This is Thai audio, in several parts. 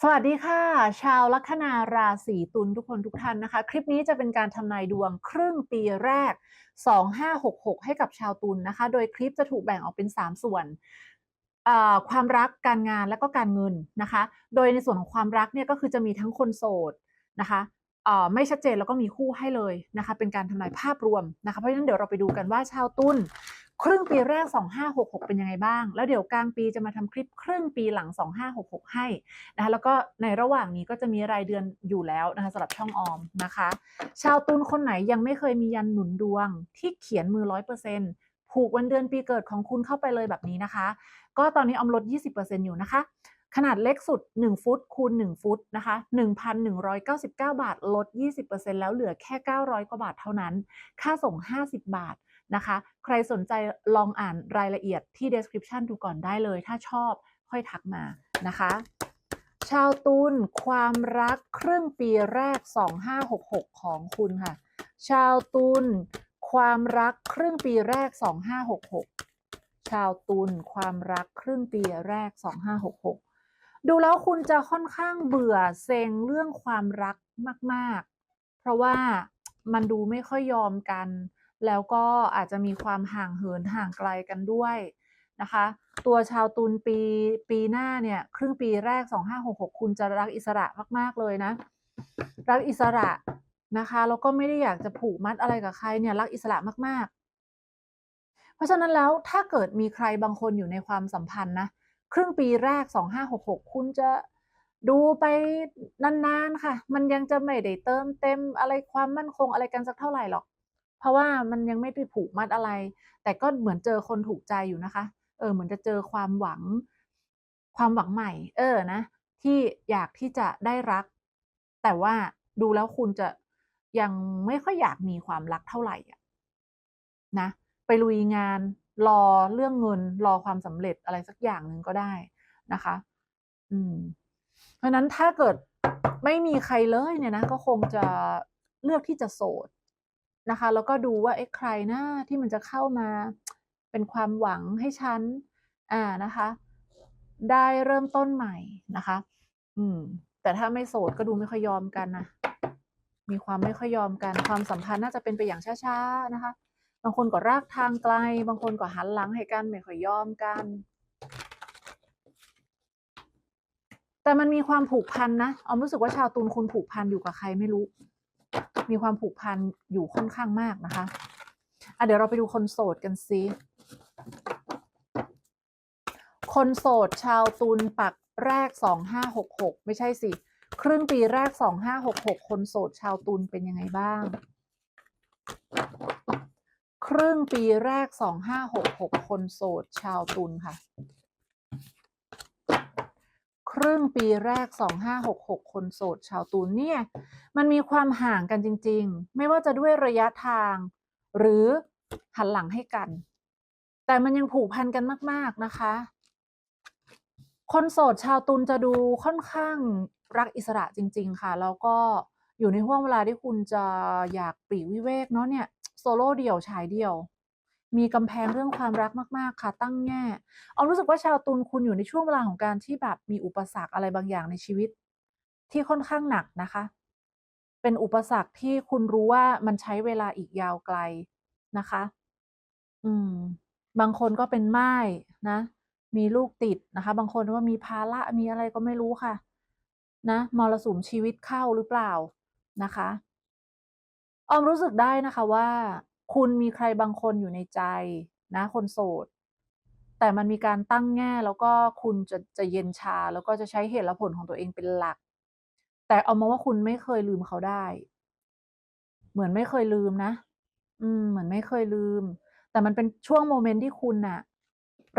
สวัสดีค่ะ ชาวลัคนาราศีตุลทุกคนทุกท่านนะคะ คลิปนี้จะเป็นการทำนายดวงครึ่งปีแรก 2566 ให้กับชาวตุลนะคะ โดยคลิปจะถูกแบ่งออกเป็น 3 ส่วนความรักการงานและก็การเงินนะคะ โดยในส่วนของความรักเนี่ยก็คือจะมีทั้งคนโสดนะคะไม่ชัดเจนแล้วก็มีคู่ให้เลยนะคะ เป็นการทำนายภาพรวมนะคะเพราะฉะนั้นเดี๋ยวเราไปดูกันว่าชาวตุล ครึ่งปีแรก 2566 เป็นยังไงบ้าง แล้วเดี๋ยวกลางปีจะมาทำคลิปครึ่งปีหลัง 2566 ให้นะคะแล้วก็ในระหว่างนี้ก็จะมีรายเดือนอยู่แล้วนะคะสำหรับช่องออมนะคะ ชาวตุลคนไหนยังไม่เคยมียันหนุนดวงที่เขียนมือร้อยเปอร์เซ็นต์ผูกวันเดือนปีเกิดของคุณเข้าไปเลยแบบนี้นะคะ ก็ตอนนี้ออมลด 20%อยู่นะคะขนาดเล็กสุด 1 ฟุตคูณ 1 ฟุตนะคะ1,199 บาท ลด 20%แล้วเหลือแค่ 900 กว่าบาทเท่านั้น ค่าส่ง 50 บาท นะคะ ใครสนใจลองอ่านรายละเอียดที่ description ดูก่อนได้เลย ถ้าชอบค่อยทักมานะคะ ชาวตุลความรักครึ่งปีแรก 2566 ของคุณค่ะ ชาวตุลความรักครึ่งปีแรก 2566 ชาวตุลความรักครึ่งปีแรก 2566 ดูแล้วคุณจะค่อนข้างเบื่อเซ็งเรื่องความรักมาก ๆ เพราะว่ามันดูไม่ค่อยยอมกัน แล้วก็อาจจะมีความห่างเหินห่างไกลกันด้วยนะคะ ตัวชาวตุลปีปีหน้าเนี่ยครึ่งปีแรก 2566 คุณจะรักอิสระมาก ๆ เลยนะ รักอิสระนะคะแล้วก็ไม่ได้อยากจะผูกมัดอะไรกับใครเนี่ยรักอิสระมาก ๆ เพราะฉะนั้นแล้วถ้าเกิดมีใครบางคนอยู่ในความสัมพันธ์นะครึ่งปีแรก 2566 คุณจะดูไปนาน ๆ ค่ะ มันยังจะไม่ได้เติมเต็มอะไรความมั่นคงอะไรกันสักเท่าไหร่หรอก เพราะว่ามันยังไม่ไปผูกมัดอะไร แต่ก็เหมือนเจอคนถูกใจอยู่นะคะ เออ เหมือนจะเจอความหวัง ความหวังใหม่ เออนะ ที่อยากที่จะได้รัก แต่ว่าดูแล้วคุณจะยังไม่ค่อยอยากมีความรักเท่าไหร่อะนะ ไปลุยงานรอเรื่องเงิน รอความสำเร็จอะไรสักอย่างหนึ่งก็ได้นะคะ อืม เพราะนั้นถ้าเกิดไม่มีใครเลยเนี่ยนะ ก็คงจะเลือกที่จะโสด นะคะ แล้วก็ดูว่าเอ๊ะใครนะที่มันจะเข้ามาเป็นความหวังให้ฉันอ่านะคะ ได้เริ่มต้นใหม่นะคะ อืม แต่ถ้าไม่โสดก็ดูไม่ค่อยยอมกันนะมีความไม่ค่อยยอมกัน ความสัมพันธ์น่าจะเป็นไปอย่างช้าๆนะคะ บางคนก็รักทางไกล บางคนก็หันหลังให้กันไม่ค่อยยอมกันแต่มันมีความผูกพันนะออมรู้สึกว่าชาวตุลคุณผูกพันอยู่กับใครไม่รู้ มีความผูกพันอยู่ค่อนข้างมากนะคะอะเดี๋ยวเราไปดูคนโสดกันซิคนโสดชาวตุลปักแรกสองห้าหกหกไม่ใช่สิ ครึ่งปีแรกสองห้าหกหกคนโสดชาวตุลเป็นยังไงบ้าง ครึ่งปีแรกสองห้าหกหกคนโสดชาวตุลค่ะ ครึ่งปีแรกสองห้าหกหกคนโสดชาวตุลเนี่ย มันมีความห่างกันจริง ๆ ไม่ว่าจะด้วยระยะทาง หรือหันหลังให้กัน แต่มันยังผูกพันกันมาก ๆ นะคะ คนโสดชาวตุลจะดูค่อนข้างรักอิสระจริง ๆ ค่ะ แล้วก็อยู่ในห่วงเวลาที่คุณจะอยากปลีกวิเวกเนาะเนี่ยโซโล่เดี่ยวฉายเดี่ยว มีกำแพงเรื่องความรักมาก ๆ ค่ะ ตั้งแง่เอารู้สึกว่าชาวตุลคุณอยู่ในช่วงเวลาของการที่แบบมีอุปสรรคอะไรบางอย่างในชีวิต ที่ค่อนข้างหนักนะคะ เป็นอุปสรรคที่คุณรู้ว่ามันใช้เวลาอีกยาวไกลนะคะ อืม บางคนก็เป็นไม่ายนะ มีลูกติดนะคะ บางคนว่ามีภาระมีอะไรก็ไม่รู้ค่ะ นะมรสุมชีวิตเข้าหรือเปล่านะคะ ออมรู้สึกได้นะคะว่า คุณมีใครบางคนอยู่ในใจนะคนโสด แต่มันมีการตั้งแง่แล้วก็คุณจะจะเย็นชา แล้วก็จะใช้เหตุและผลของตัวเองเป็นหลัก แต่เอามาว่าคุณไม่เคยลืมเขาได้ เหมือนไม่เคยลืมนะ อืม เหมือนไม่เคยลืม แต่มันเป็นช่วงโมเมนต์ที่คุณน่ะ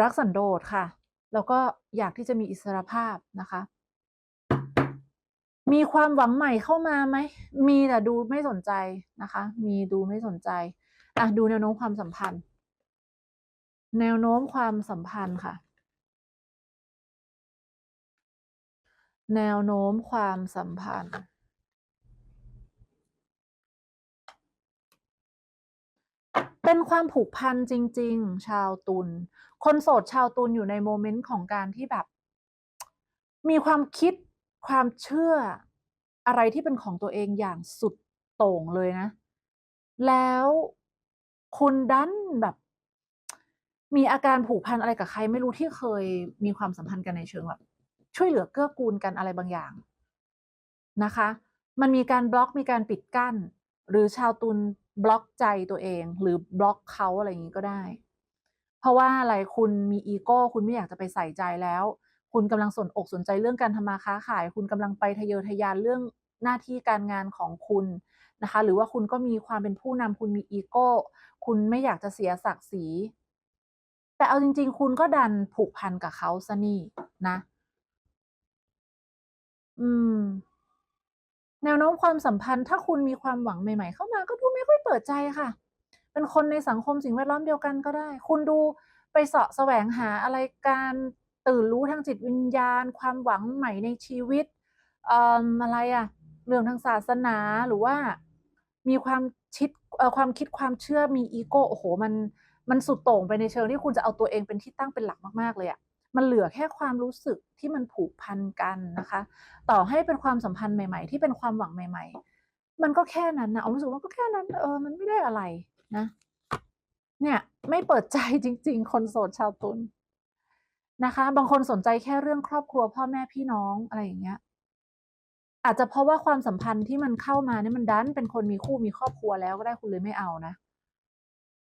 รักสันโดษค่ะ แล้วก็อยากที่จะมีอิสรภาพนะคะมีความหวังใหม่เข้ามาไหม มีแต่ดูไม่สนใจนะคะ มีดูไม่สนใจ อะดูแนวโน้มความสัมพันธ์ แนวโน้มความสัมพันธ์ค่ะ แนวโน้มความสัมพันธ์ เป็นความผูกพันจริง ๆ ชาวตุลคนโสดชาวตุลอยู่ในโมเมนต์ของการที่แบบ มีความคิดความเชื่ออะไรที่เป็นของตัวเองอย่างสุดโต่งเลยนะ แล้ว คุณดันแบบ มีอาการผูกพันอะไรกับใคร ไม่รู้ที่เคยมีความสัมพันธ์กันในเชิงแบบ ช่วยเหลือเกื้อกูลกันอะไรบางอย่างนะคะ มันมีการบล็อกมีการปิดกั้น หรือชาวตุลบล็อกใจตัวเอง หรือบล็อกเขาอะไรอย่างนี้ก็ได้ เพราะว่าอะไรคุณมีอีโก้ คุณไม่อยากจะไปใส่ใจแล้ว คุณกำลังสนอกสนใจเรื่องการทำมาค้าขาย คุณกำลังไปทะเยอทะยานเรื่องหน้าที่การงานของคุณ นะคะ หรือว่าคุณก็มีความเป็นผู้นำคุณมีอีโก้ คุณไม่อยากจะเสียศักดิ์ศรีแต่เอาจริง ๆ คุณก็ดันผูกพันกับเขาซะนี่นะ อืม แนวโน้มความสัมพันธ์ ถ้าคุณมีความหวังใหม่ ๆ เข้ามาก็ดูไม่ค่อยเปิดใจค่ะ เป็นคนในสังคมสิ่งแวดล้อมเดียวกันก็ได้ คุณดูไปเสาะแสวงหาอะไรการตื่นรู้ทางจิตวิญญาณ ความหวังใหม่ในชีวิตเอ่ออะไรอะเรื่องทางศาสนาหรือว่า มีความชิดความคิดความเชื่อมีอีโก้โอ้โห มันมันสุดโต่งไปในเชิงที่คุณจะเอาตัวเองเป็นที่ตั้งเป็นหลักมากๆเลยอะมันเหลือแค่ความรู้สึกที่มันผูกพันกันนะคะ ต่อให้เป็นความสัมพันธ์ใหม่ ๆ ที่เป็นความหวังใหม่ ๆ มันก็แค่นั้นนะเอารู้สึกว่าก็แค่นั้น เออ มันไม่ได้อะไรนะ เนี่ย ไม่เปิดใจจริง ๆ คนโสดชาวตุลนะคะ บางคนสนใจแค่เรื่องครอบครัวพ่อแม่พี่น้องอะไรอย่างเงี้ย อาจจะเพราะว่าความสัมพันธ์ที่มันเข้ามาเนี่ยมันดันเป็นคนมีคู่มีครอบครัวแล้วก็ได้คุณเลยไม่เอานะ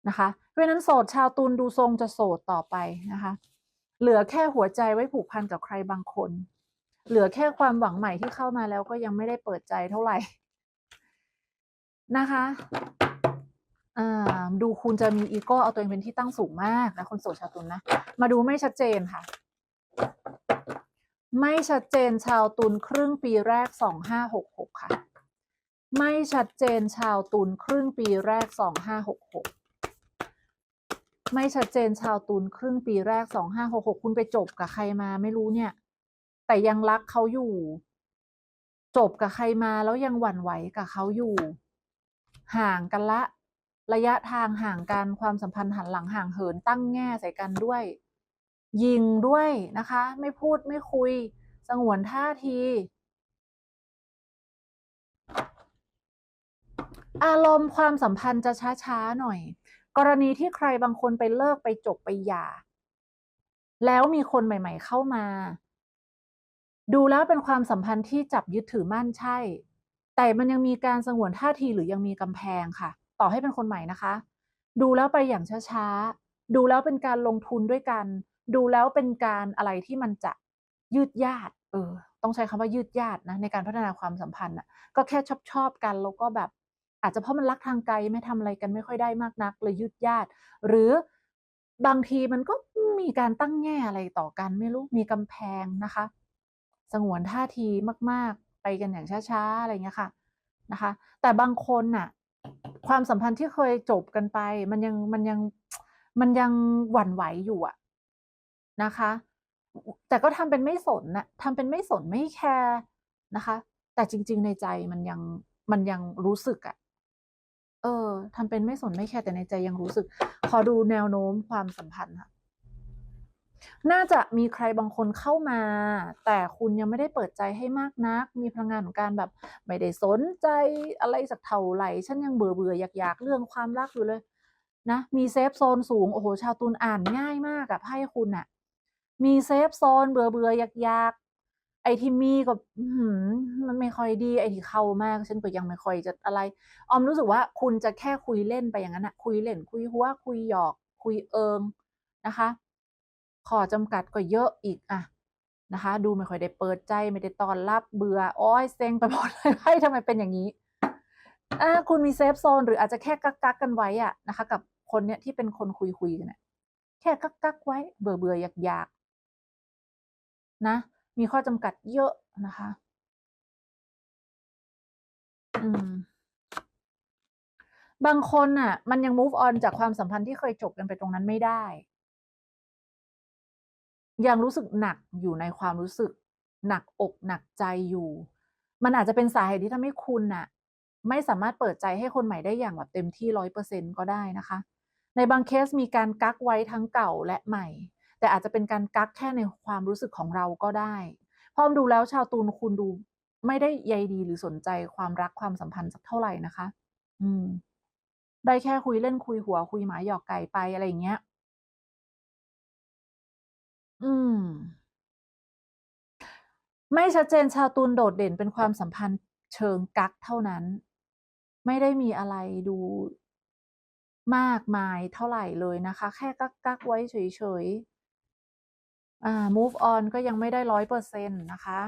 นะคะเพราะนั้นโสดชาวตุลดูทรงจะโสดต่อไปนะคะ เหลือแค่หัวใจไว้ผูกพันกับใครบางคน เหลือแค่ความหวังใหม่ที่เข้ามาแล้วก็ยังไม่ได้เปิดใจเท่าไหร่นะคะดูคุณจะมีอีโก้เอาตัวเองเป็นที่ตั้งสูงมากนะคนโสดชาวตุลนะมาดูไม่ชัดเจนค่ะ ไม่ชัดเจนชาวตุลครึ่งปีแรกสองห้าหกหกค่ะ ไม่ชัดเจนชาวตุลครึ่งปีแรกสองห้าหกหกไม่ชัดเจนชาวตุลครึ่งปีแรกสองห้าหกหกคุณไปจบกับใครมาไม่รู้เนี่ย แต่ยังรักเขาอยู่ จบกับใครมาแล้วยังหวั่นไหวกับเขาอยู่ ห่างกันละ ระยะทางห่างกันความสัมพันธ์หันหลังห่างเหินตั้งแง่ใส่กันด้วย ยิงด้วยนะคะ ไม่พูดไม่คุย สงวนท่าที อารมณ์ความสัมพันธ์จะช้าๆหน่อย กรณีที่ใครบางคนไปเลิกไปจบไปหย่า แล้วมีคนใหม่ ๆ เข้ามา ดูแล้วเป็นความสัมพันธ์ที่จับยึดถือมั่นใช่ แต่มันยังมีการสงวนท่าทีหรือยังมีกำแพงค่ะ ต่อให้เป็นคนใหม่นะคะ ดูแล้วไปอย่างช้าๆ ดูแล้วเป็นการลงทุนด้วยกัน ดูแล้วเป็นการอะไรที่มันจะยืดยาดเออ ต้องใช้คำว่ายืดยาดนะในการพัฒนาความสัมพันธ์อะ ก็แค่ชอบชอบกันแล้วก็แบบ อาจจะเพราะมันรักทางไกลไม่ทำอะไรกันไม่ค่อยได้มากนักเลยยืดยาดหรือบางทีมันก็มีการตั้งแง่อะไรต่อกันไม่รู้มีกำแพงนะคะ สงวนท่าทีมาก ๆ ไปกันอย่างช้าๆอะไรเงี้ยค่ะนะคะ แต่บางคนน่ะ ความสัมพันธ์ที่เคยจบกันไป มันยังมันยังมันยังหวั่นไหวอยู่อะ นะคะ แต่ก็ทำเป็นไม่สนน่ะทำเป็นไม่สนไม่แคร์นะคะ แต่จริง ๆ ในใจมันยังมันยังรู้สึกอะเออทำเป็นไม่สนไม่แคร์แต่ในใจยังรู้สึก ขอดูแนวโน้มความสัมพันธ์ค่ะน่าจะมีใครบางคนเข้ามา แต่คุณยังไม่ได้เปิดใจให้มากนัก มีพลังงานของการแบบไม่ได้สนใจอะไรสักเท่าไหร่ ฉันยังเบื่อเบื่ออยากอยากเรื่องความรักอยู่เลย นะ มีเซฟโซนสูง โอ้โห ชาวตุลอ่านง่ายมากอะไพ่คุณอะ มีเซฟโซนเบื่อเบื่ออยากอยากไอที่มีก็มันไม่ค่อยดี ไอที่เข้ามากฉันก็ยังไม่ค่อยจะอะไร ออมรู้สึกว่าคุณจะแค่คุยเล่นไปอย่างนั้นอะคุยเล่น คุยหัวคุยหยอก คุยเอิงนะคะขอจำกัดก็เยอะอีกอะนะคะ ดูไม่ค่อยได้เปิดใจไม่ได้ต้อนรับเบื่อโอ้ยเซ็งไปหมดเลยไพ่ทำไมเป็นอย่างนี้อ่าคุณมีเซฟโซนหรืออาจจะแค่กักกักกันไว้อะนะคะ กับคนเนี้ยที่เป็นคนคุยคุยกันเนี่ยแค่กักกักไว้ เบื่อเบื่ออยากอยาก นะ มีข้อจำกัดเยอะนะคะ อืม บางคนน่ะ มันยัง move on จากความสัมพันธ์ที่เคยจบกันไปตรงนั้นไม่ได้ ยังรู้สึกหนักอยู่ในความรู้สึก หนักอกหนักใจอยู่ มันอาจจะเป็นสาเหตุที่ทำให้คุณน่ะ ไม่สามารถเปิดใจให้คนใหม่ได้อย่างแบบเต็มที่ร้อยเปอร์เซ็นก็ได้นะคะ ในบางเคสมีการกักไว้ทั้งเก่าและใหม่ แต่อาจจะเป็นการกักแค่ในความรู้สึกของเราก็ได้พราะอมดูแล้วชาวตุลคุณดูไม่ได้ใยดีหรือสนใจความรักความสัมพันธ์สักเท่าไหร่นะคะ อืม ได้แค่คุยเล่นคุยหัวคุยหมาหยอกไก่ไปอะไรอย่างเงี้ย อืม ไม่ชัดเจนชาวตุลโดดเด่นเป็นความสัมพันธ์เชิงกักเท่านั้น ไม่ได้มีอะไรดูมากมายเท่าไหร่เลยนะคะ แค่กักกักไว้เฉยๆ อ่า move on ก็ยังไม่ได้ร้อยเปอร์เซ็นต์นะคะ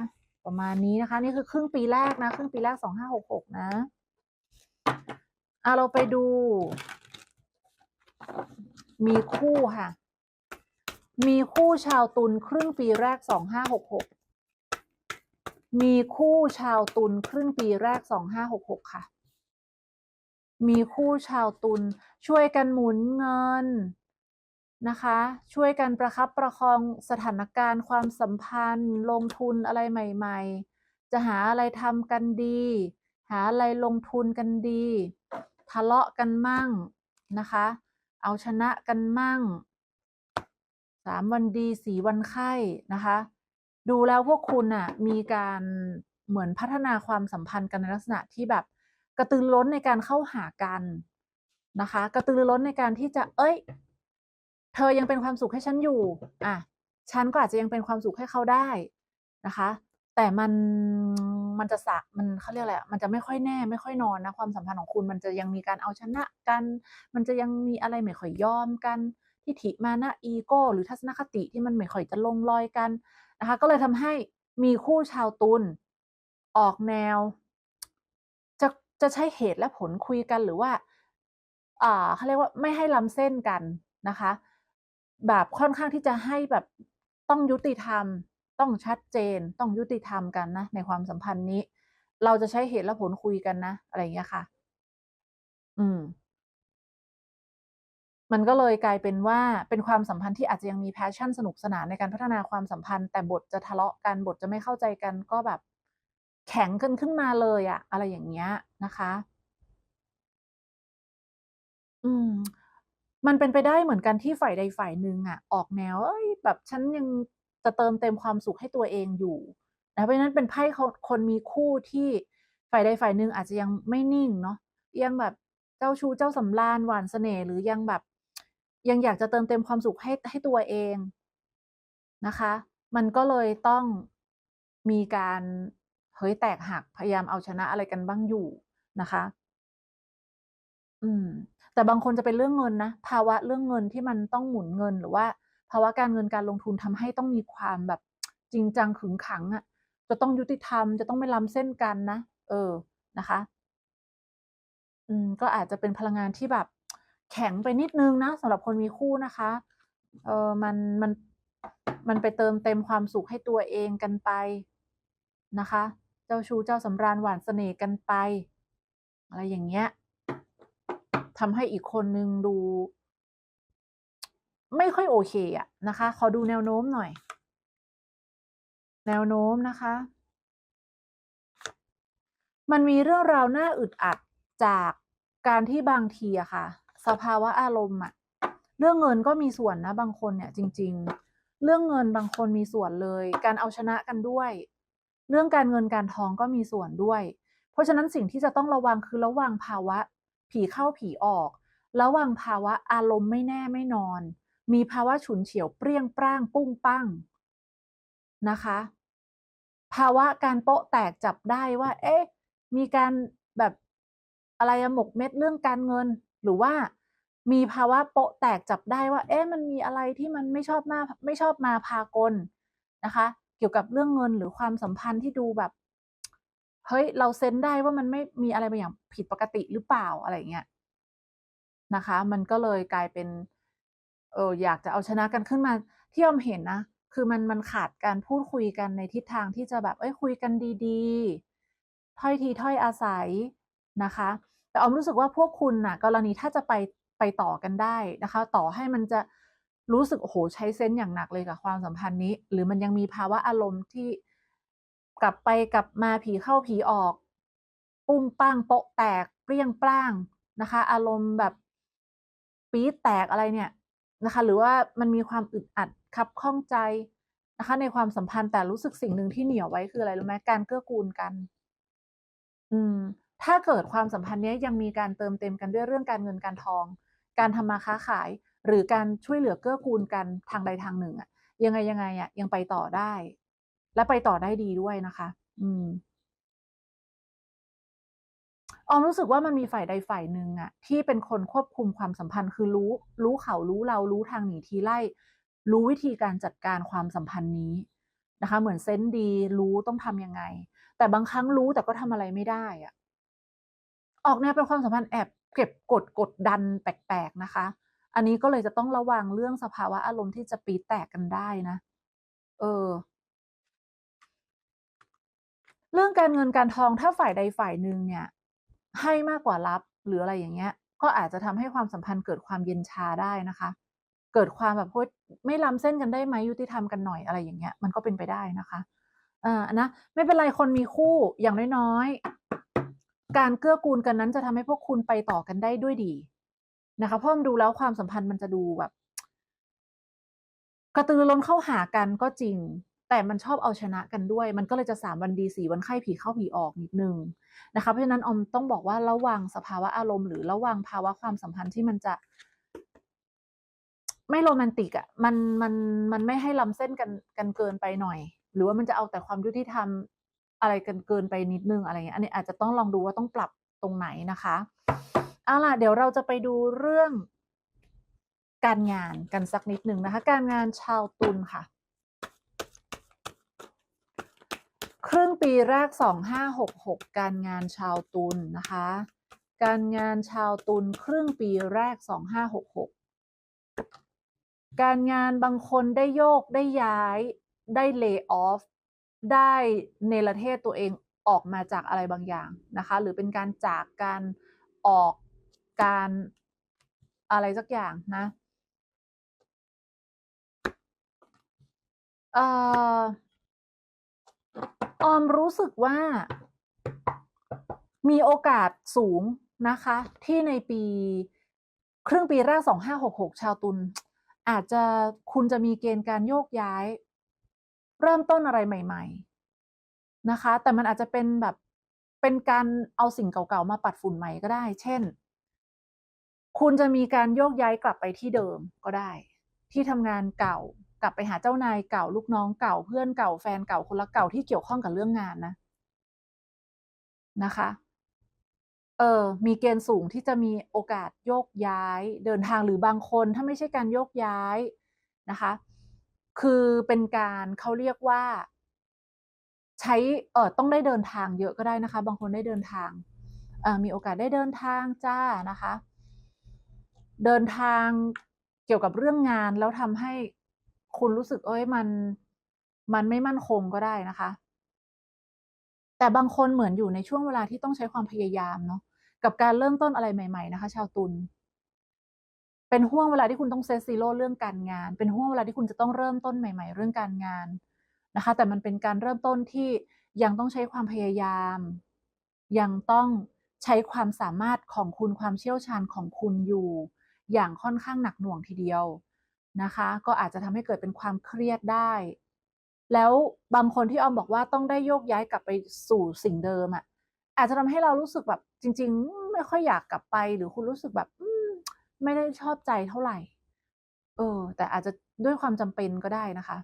ประมาณนี้นะคะ นี่คือครึ่งปีแรกนะ ครึ่งปีแรกสองห้าหกหกนะ อะเราไปดู มีคู่ค่ะ มีคู่ชาวตุลครึ่งปีแรกสองห้าหกหกมีคู่ชาวตุลครึ่งปีแรกสองห้าหกหกค่ะ มีคู่ชาวตุลช่วยกันหมุนเงิน นะคะ ช่วยกันประคับประคองสถานการณ์ความสัมพันธ์ ลงทุนอะไรใหม่ ๆ จะหาอะไรทำกันดี หาอะไรลงทุนกันดี ทะเลาะกันมั่งนะคะ เอาชนะกันมั่งสามวันดีสี่วันไข้นะคะ ดูแล้วพวกคุณน่ะมีการเหมือนพัฒนาความสัมพันธ์กันในลักษณะที่แบบกระตือร้นในการเข้าหากันนะคะ กระตือร้นในการที่จะเอ้ย เธอยังเป็นความสุขให้ฉันอยู่อะฉันก็อาจจะยังเป็นความสุขให้เขาได้นะคะ แต่มันมันจะสะมันเขาเรียกอะไรอะมันจะไม่ค่อยแน่ไม่ค่อยนอนนะความสัมพันธ์ของคุณมันจะยังมีการเอาชนะกัน มันจะยังมีอะไรไม่ค่อยยอมกันทิฐิมานะอีโก้หรือทัศนคติที่มันไม่ค่อยจะลงรอยกันนะคะ ก็เลยทำให้มีคู่ชาวตุลออกแนว จะจะใช้เหตุและผลคุยกันหรือว่าอ่าเขาเรียกว่าไม่ให้ล้ำเส้นกันนะคะ แบบค่อนข้างที่จะให้แบบต้องยุติธรรม ต้องชัดเจน ต้องยุติธรรมกันนะในความสัมพันธ์นี้ เราจะใช้เหตุและผลคุยกันนะ อะไรอย่างเงี้ยค่ะ อืม มันก็เลยกลายเป็นว่าเป็นความสัมพันธ์ที่อาจจะยังมี passion สนุกสนานในการพัฒนาความสัมพันธ์ แต่บทจะทะเลาะกันบทจะไม่เข้าใจกันก็แบบแข็งกันขึ้นมาเลยอะอะไรอย่างเงี้ยนะคะ อืม มันเป็นไปได้เหมือนกันที่ฝ่ายใดฝ่ายหนึ่งอะออกแนวเฮ้ยแบบฉันยังจะเติมเต็มความสุขให้ตัวเองอยู่นะเพราะฉะนั้นเป็นไพ่คนคนมีคู่ที่ฝ่ายใดฝ่ายหนึ่งอาจจะยังไม่นิ่งเนาะยังแบบเจ้าชู้เจ้าสำราญหวานเสน่ห์หรือยังแบบ ยังอยากจะเติมเต็มความสุขให้ให้ตัวเองนะคะ มันก็เลยต้องมีการเฮ้ยแตกหักพยายามเอาชนะอะไรกันบ้างอยู่นะคะ อืม แต่บางคนจะเป็นเรื่องเงินนะ ภาวะเรื่องเงินที่มันต้องหมุนเงินหรือว่า ภาวะการเงินการลงทุนทำให้ต้องมีความแบบจริงจังขึงขังอะจะต้องยุติธรรมจะต้องไม่ล้ำเส้นกันนะ เออนะคะ อืม ก็อาจจะเป็นพลังงานที่แบบแข็งไปนิดนึงนะสำหรับคนมีคู่นะคะ เออมันมันมันไปเติมเต็มความสุขให้ตัวเองกันไปนะคะ เจ้าชู้เจ้าสำราญหวานเสน่ห์กันไป อะไรอย่างเงี้ย ทำให้อีกคนหนึ่งดู ไม่ค่อยโอเคอะนะคะ ขอดูแนวโน้มหน่อย แนวโน้มนะคะ มันมีเรื่องราวน่าอึดอัดจากการที่บางทีอะค่ะ สภาวะอารมณ์อะเรื่องเงินก็มีส่วนนะบางคนเนี่ยจริง ๆ เรื่องเงินบางคนมีส่วนเลย การเอาชนะกันด้วย เรื่องการเงินการทองก็มีส่วนด้วย เพราะฉะนั้นสิ่งที่จะต้องระวังคือระวังภาวะ ผีเข้าผีออก ระวังภาวะอารมณ์ไม่แน่ไม่นอน มีภาวะฉุนเฉียวเปรี้ยงปร้างปุ้งปั้งนะคะ ภาวะการโปะแตกจับได้ว่า เอ๊ะ มีการแบบอะไรหมกเม็ดเรื่องการเงิน หรือว่ามีภาวะโปะแตกจับได้ว่า เอ๊ะ มันมีอะไรที่มันไม่ชอบมาไม่ชอบมาพากลนะคะ เกี่ยวกับเรื่องเงินหรือความสัมพันธ์ที่ดูแบบ เฮ้ย เราเซนได้ว่ามันไม่มีอะไรบางอย่างผิดปกติหรือเปล่าอะไรเงี้ยนะคะ มันก็เลยกลายเป็น เอออยากจะเอาชนะกันขึ้นมา ที่ออมเห็นนะ คือมันมันขาดการพูดคุยกันในทิศทางที่จะแบบเฮ้ยคุยกันดีๆ ถ้อยทีถ้อยอาศัยนะคะ แต่ออมรู้สึกว่าพวกคุณน่ะ กรณีถ้าจะไปไปต่อกันได้นะคะ ต่อให้มันจะรู้สึกโอ้โฮใช้เซนอย่างหนักเลยกับความสัมพันธ์นี้ หรือมันยังมีภาวะอารมณ์ที่ กลับไปกลับมาผีเข้าผีออก ปุ้งปั้งโปะแตกเปรี้ยงปร้างนะคะ อารมณ์แบบปี๊แตกอะไรเนี่ยนะคะ หรือว่ามันมีความอึดอัดคับข้องใจนะคะ ในความสัมพันธ์แต่รู้สึกสิ่งหนึ่งที่เหนียวไว้คืออะไรรู้ไหมการเกื้อกูลกัน อืม ถ้าเกิดความสัมพันธ์นี้ยยังมีการเติมเต็มกันด้วยเรื่องการเงินการทอง การทำมาค้าขาย หรือการช่วยเหลือเกื้อกูลกันทางใดทางหนึ่งอะยังไงยังไงอะยังไปต่อได้ และไปต่อได้ดีด้วยนะคะ อืมออมรู้สึกว่ามันมีฝ่ายใดฝ่ายหนึ่งอะที่เป็นคนควบคุมความสัมพันธ์คือรู้ รู้เขารู้เรารู้ทางหนีทีไล่ รู้วิธีการจัดการความสัมพันธ์นี้นะคะ เหมือนเซนส์ดี รู้ต้องทำยังไง แต่บางครั้งรู้แต่ก็ทำอะไรไม่ได้อะออกแนวเป็นความสัมพันธ์แอบเก็บกดกดดันแปลกๆนะคะ อันนี้ก็เลยจะต้องระวังเรื่องสภาวะอารมณ์ที่จะปีแตกกันได้นะ เออ เรื่องการเงินการทองถ้าฝ่ายใดฝ่ายหนึ่งเนี่ย ให้มากกว่ารับหรืออะไรอย่างเงี้ย ก็อาจจะทำให้ความสัมพันธ์เกิดความเย็นชาได้นะคะ เกิดความแบบโอ๊ยไม่ล้ำเส้นกันได้ไหมยุติธรรมกันหน่อยอะไรอย่างเงี้ย มันก็เป็นไปได้นะคะอ่านะไม่เป็นไรคนมีคู่อย่างน้อยๆการเกื้อกูลกันนั้นจะทำให้พวกคุณไปต่อกันได้ด้วยดีนะคะเพราะมันดูแล้วความสัมพันธ์มันจะดูแบบ กระตือรือร้นเข้าหากันก็จริง แต่มันชอบเอาชนะกันด้วย มันก็เลยจะสามวันดีสี่วันไข้ผีเข้าผีออกนิดนึงนะคะเพราะฉะนั้นอมต้องบอกว่าระวังสภาวะอารมณ์หรือระวังภาวะความสัมพันธ์ที่มันจะไม่โรแมนติกอะ่ะมันมันมันไม่ให้ล้ำเส้นกันกันเกินไปหน่อย หรือว่ามันจะเอาแต่ความยุติธรรมอะไรกันเกินไปนิดนึงอะไรเงี้ยอันนี้อาจจะต้องลองดูว่าต้องปรับตรงไหนนะคะเอาล่ะเดี๋ยวเราจะไปดูเรื่องการงานกันสักนิดหนึ่งนะคะ การงานชาวตุลค่ะ ครึ่งปีแรก 2566 การงานชาวตุลนะคะ การงานชาวตุลครึ่งปีแรก 2566 การงานบางคนได้โยกได้ย้าย ได้เล y off ได้เนรเทศตัวเองออกมาจากอะไรบางอย่างนะคะ หรือเป็นการจากการออกการอะไรสักอย่างนะเอ่อ ออมรู้สึกว่า มีโอกาสสูงนะคะ ที่ในปีครึ่งปีแรก 2566 ชาวตุลอาจจะคุณจะมีเกณฑ์การโยกย้าย เริ่มต้นอะไรใหม่ ๆนะคะ แต่มันอาจจะเป็นแบบเป็นการเอาสิ่งเก่าๆมาปัดฝุ่นใหม่ก็ได้ เช่น คุณจะมีการโยกย้ายกลับไปที่เดิมก็ได้ ที่ทำงานเก่า กลับไปหาเจ้านายเก่าลูกน้องเก่าเพื่อนเก่าแฟนเก่าคนรักเก่าที่เกี่ยวข้องกับเรื่องงานนะนะคะ เออมีเกณฑ์สูงที่จะมีโอกาสโยกย้ายเดินทางหรือบางคนถ้าไม่ใช่การโยกย้ายนะคะ คือเป็นการเขาเรียกว่า ใช้เออต้องได้เดินทางเยอะก็ได้นะคะ บางคนได้เดินทางเออมีโอกาสได้เดินทางจ้านะคะ เดินทางเกี่ยวกับเรื่องงานแล้วทำให้ คุณรู้สึกเอ้ยมันมันไม่มั่นคงก็ได้นะคะ แต่บางคนเหมือนอยู่ในช่วงเวลาที่ต้องใช้ความพยายามเนาะกับการเริ่มต้นอะไรใหม่ๆนะคะ ชาวตุลเป็นห่วงเวลาที่คุณต้องเซตซีโร่เรื่องการงาน เป็นห่วงเวลาที่คุณจะต้องเริ่มต้นใหม่ ๆ เรื่องการงานนะคะ แต่มันเป็นการเริ่มต้นที่ยังต้องใช้ความพยายาม ยังต้องใช้ความสามารถของคุณความเชี่ยวชาญของคุณอยู่ อย่างค่อนข้างหนักหน่วงทีเดียว นะคะ ก็อาจจะทำให้เกิดเป็นความเครียดได้ แล้วบางคนที่ออมบอกว่าต้องได้โยกย้ายกลับไปสู่สิ่งเดิมอะ่ะอาจจะทำให้เรารู้สึกแบบจริง ๆ ไม่ค่อยอยากกลับไป หรือคุณรู้สึกแบบไม่ได้ชอบใจเท่าไหร่ เออ แต่อาจจะด้วยความจำเป็นก็ได้นะคะ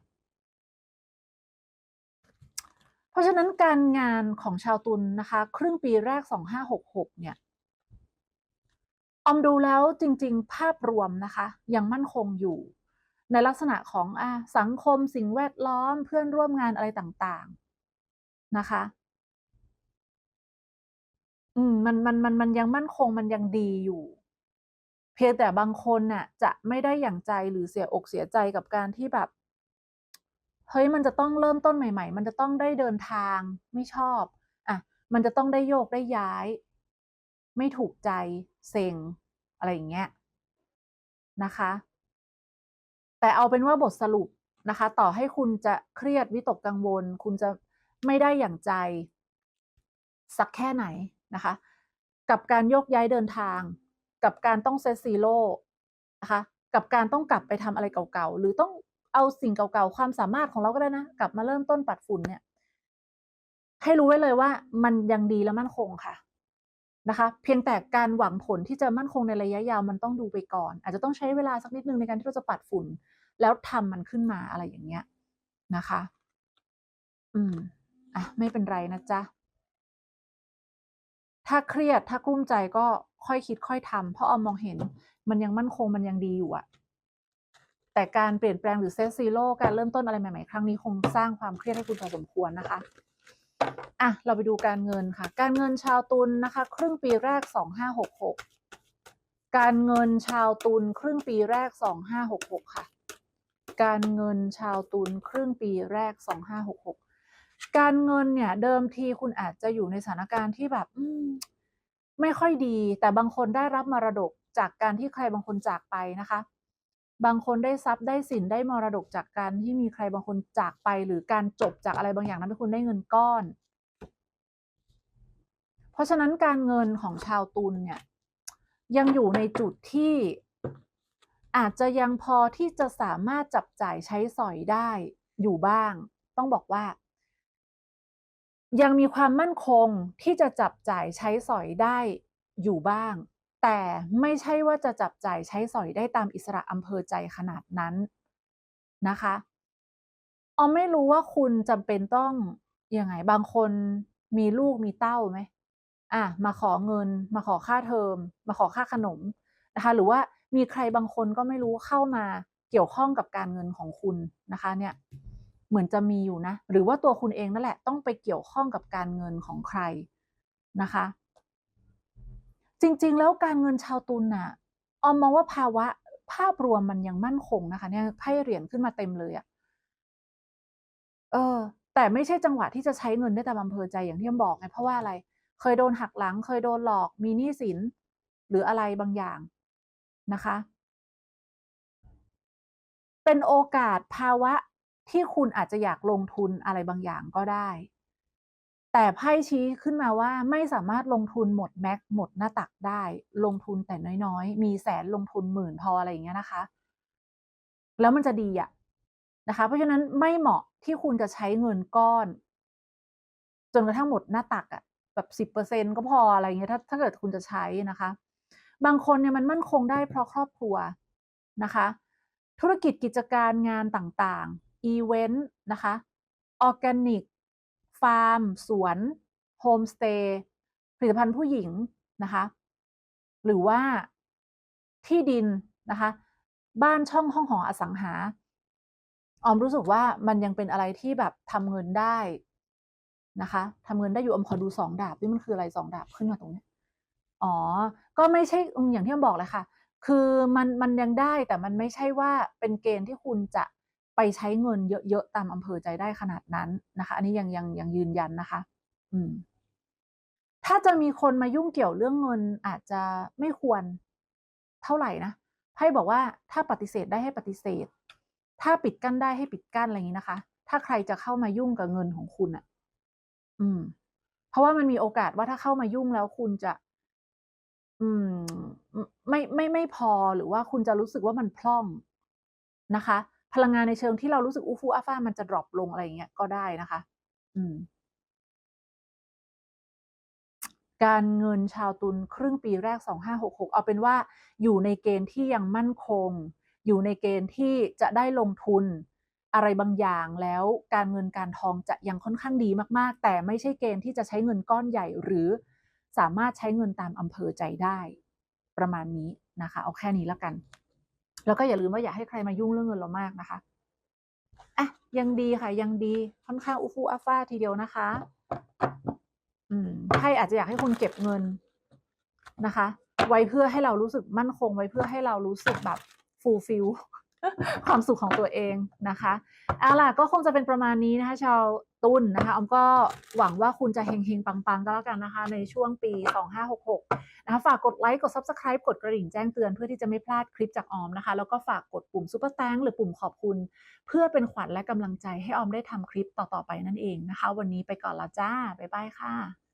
เพราะฉะนั้นการงานของชาวตุลนนะคะ ครึ่งปีแรก 2566 เนี่ยออมดูแล้วจริง ๆ ภาพรวมนะคะ ยังมั่นคงอยู่ ในลักษณะของอสังคมสิ่งแวดล้อมเพื่อนร่วมงานอะไรต่างๆนะคะ อืมมันมันมันมันยังมั่นคงมันยังดีอยู่ เพียงแต่บางคนน่ะ จะไม่ได้อย่างใจหรือเสียอกเสียใจกับการที่แบบเฮ้ยมันจะต้องเริ่มต้นใหม่ ๆ มันจะต้องได้เดินทางไม่ชอบอะมันจะต้องได้โยกได้ย้าย ไม่ถูกใจเซ็งอะไรอย่างเงี้ยนะคะ แต่เอาเป็นว่าบทสรุปนะคะ ต่อให้คุณจะเครียดวิตกกังวล คุณจะไม่ได้อย่างใจ สักแค่ไหนนะคะ กับการโยกย้ายเดินทาง กับการต้องเซตซีโร่นะคะกับการต้องกลับไปทำอะไรเก่าๆหรือต้องเอาสิ่งเก่าๆความสามารถของเราก็ได้นะ กลับมาเริ่มต้นปัดฝุ่นเนี่ย ให้รู้ไว้เลยว่ามันยังดีและมั่นคงค่ะ นะคะเพียงแต่การหวังผลที่จะมั่นคงในระยะยาวมันต้องดูไปก่อน อาจจะต้องใช้เวลาสักนิดนึงในการที่เราจะปัดฝุ่น แล้วทำมันขึ้นมาอะไรอย่างเงี้ยนะคะ อืมอะไม่เป็นไรนะจ๊ะถ้าเครียดถ้ากลุ้มใจก็ค่อยคิดค่อยทำเพราะออมมองเห็นมันยังมั่นคงมันยังดีอยู่อะแต่การเปลี่ยนแปลงหรือเซตซีโร่การเริ่มต้นอะไรใหม่ๆ ครั้งนี้คงสร้างความเครียดให้คุณพอสมควรนะคะ อะ เราไปดูการเงินค่ะ การเงินชาวตุลนะคะ ครึ่งปีแรกสองห้าหกหกการเงินชาวตุลครึ่งปีแรกสองห้าหกหกค่ะ การเงินชาวตุลครึ่งปีแรกสองห้าหกหกการเงินเนี่ยเดิมทีคุณอาจจะอยู่ในสถานการณ์ที่แบบไม่ค่อยดี แต่บางคนได้รับมรดกจากการที่ใครบางคนจากไปนะคะ บางคนได้ทรัพย์ได้สินได้มรดกจากการที่มีใครบางคนจากไปหรือการจบจากอะไรบางอย่างนั้นให้คุณได้เงินก้อน เพราะฉะนั้นการเงินของชาวตุลเนี่ยยังอยู่ในจุดที่อาจจะยังพอที่จะสามารถจับจ่ายใช้สอยได้อยู่บ้าง ต้องบอกว่า ยังมีความมั่นคงที่จะจับจ่ายใช้สอยได้อยู่บ้าง แต่ไม่ใช่ว่าจะจับจ่ายใช้สอยได้ตามอิสระอำเภอใจขนาดนั้นนะคะออมไม่รู้ว่าคุณจำเป็นต้องยังไง บางคนมีลูกมีเต้าไหมอะมาขอเงิน มาขอค่าเทอม มาขอค่าขนมนะคะ หรือว่ามีใครบางคนก็ไม่รู้เข้ามาเกี่ยวข้องกับการเงินของคุณนะคะ เนี่ยเหมือนจะมีอยู่นะ หรือว่าตัวคุณเองนั่นแหละต้องไปเกี่ยวข้องกับการเงินของใครนะคะ จริง ๆ แล้วการเงินชาวตุลน่ะออมมองว่าภาวะภาพรวมมันยังมั่นคงนะคะ เนี่ยไพ่เหรียญขึ้นมาเต็มเลยอะเออ แต่ไม่ใช่จังหวะที่จะใช้เงินได้ตามอำเภอใจอย่างที่ออมบอกไงเพราะว่าอะไร เคยโดนหักหลัง เคยโดนหลอกมีหนี้สิน หรืออะไรบางอย่างนะคะ เป็นโอกาสภาวะที่คุณอาจจะอยากลงทุนอะไรบางอย่างก็ได้ แต่ไพ่ชี้ขึ้นมาว่าไม่สามารถลงทุนหมดแม็กหมดหน้าตักได้ ลงทุนแต่น้อยๆ มีแสนลงทุนหมื่นพออะไรอย่างเงี้ยนะคะ แล้วมันจะดีอะนะคะ เพราะฉะนั้นไม่เหมาะที่คุณจะใช้เงินก้อน จนกระทั่งหมดหน้าตักอะแบบสิบเปอร์เซ็นก็พออะไรเงี้ยถ้าถ้าเกิดคุณจะใช้นะคะ บางคนเนี่ยมันมั่นคงได้เพราะครอบครัวนะคะ ธุรกิจกิจการงานต่างๆอีเวนต์นะคะออร์แกนิก ฟาร์ม สวนโฮมสเตย์ผลิตภัณฑ์ผู้หญิงนะคะ หรือว่าที่ดินนะคะ บ้านช่องห้องหออสังหา ออมรู้สึกว่ามันยังเป็นอะไรที่แบบทำเงินได้นะคะทำเงินได้อยู่ออมขอดูสองดาบนี่มันคืออะไรสองดาบขึ้นมาตรงนี้อ๋อ ก็ไม่ใช่อย่างที่ออมบอกเลยค่ะ คือมันมันยังได้แต่มันไม่ใช่ว่าเป็นเกณฑ์ที่คุณจะ ไปใช้เงินเยอะๆตามอำเภอใจได้ขนาดนั้นนะคะ อันนี้ยังยังยังยืนยันนะคะ อืม ถ้าจะมีคนมายุ่งเกี่ยวเรื่องเงินอาจจะไม่ควรเท่าไหร่นะไพ่บอกว่าถ้าปฏิเสธได้ให้ปฏิเสธ ถ้าปิดกั้นได้ให้ปิดกั้นอะไรอย่างนี้นะคะ ถ้าใครจะเข้ามายุ่งกับเงินของคุณอะ อืม เพราะว่ามันมีโอกาสว่าถ้าเข้ามายุ่งแล้วคุณจะ อืม ไม่ไม่ไม่พอหรือว่าคุณจะรู้สึกว่ามันพร่องนะคะ พลังงานในเชิงที่เรารู้สึกอู้ฟู่อ้าฟ้ามันจะดรอปลงอะไรอย่างเงี้ยก็ได้นะคะ อืม การเงินชาวตุลครึ่งปีแรกสองห้าหกหกเอาเป็นว่าอยู่ในเกณฑ์ที่ยังมั่นคง อยู่ในเกณฑ์ที่จะได้ลงทุนอะไรบางอย่างแล้วการเงินการทองจะยังค่อนข้างดีมาก ๆ แต่ไม่ใช่เกณฑ์ที่จะใช้เงินก้อนใหญ่หรือสามารถใช้เงินตามอำเภอใจได้ ประมาณนี้นะคะ เอาแค่นี้แล้วกัน แล้วก็อย่าลืมว่าอย่าให้ใครมายุ่งเรื่องเงินเรามากนะคะอะยังดีค่ะ ยังดีค่อนข้างอุฟูอาฟ้าทีเดียวนะคะ อืมไพ่อาจจะอยากให้คุณเก็บเงินนะคะ ไว้เพื่อให้เรารู้สึกมั่นคง ไว้เพื่อให้เรารู้สึกแบบฟูลฟิลความสุขของตัวเองนะคะเอาล่ะก็คงจะเป็นประมาณนี้นะคะ ชาว ตุลนนะคะออมก็หวังว่าคุณจะเฮงๆ ปังๆก็แล้วกันนะคะ ในช่วงปี 2566 นะคะฝากกดไลค์ กด Subscribe กดกระดิ่งแจ้งเตือนเพื่อที่จะไม่พลาดคลิปจากออมนะคะ แล้วก็ฝากกดปุ่มซุปเปอร์แตงหรือปุ่มขอบคุณ เพื่อเป็นขวัญและกำลังใจให้ออมได้ทำคลิปต่อๆไปนั่นเองนะคะ วันนี้ไปก่อนละจ้า บ๊ายบายค่ะ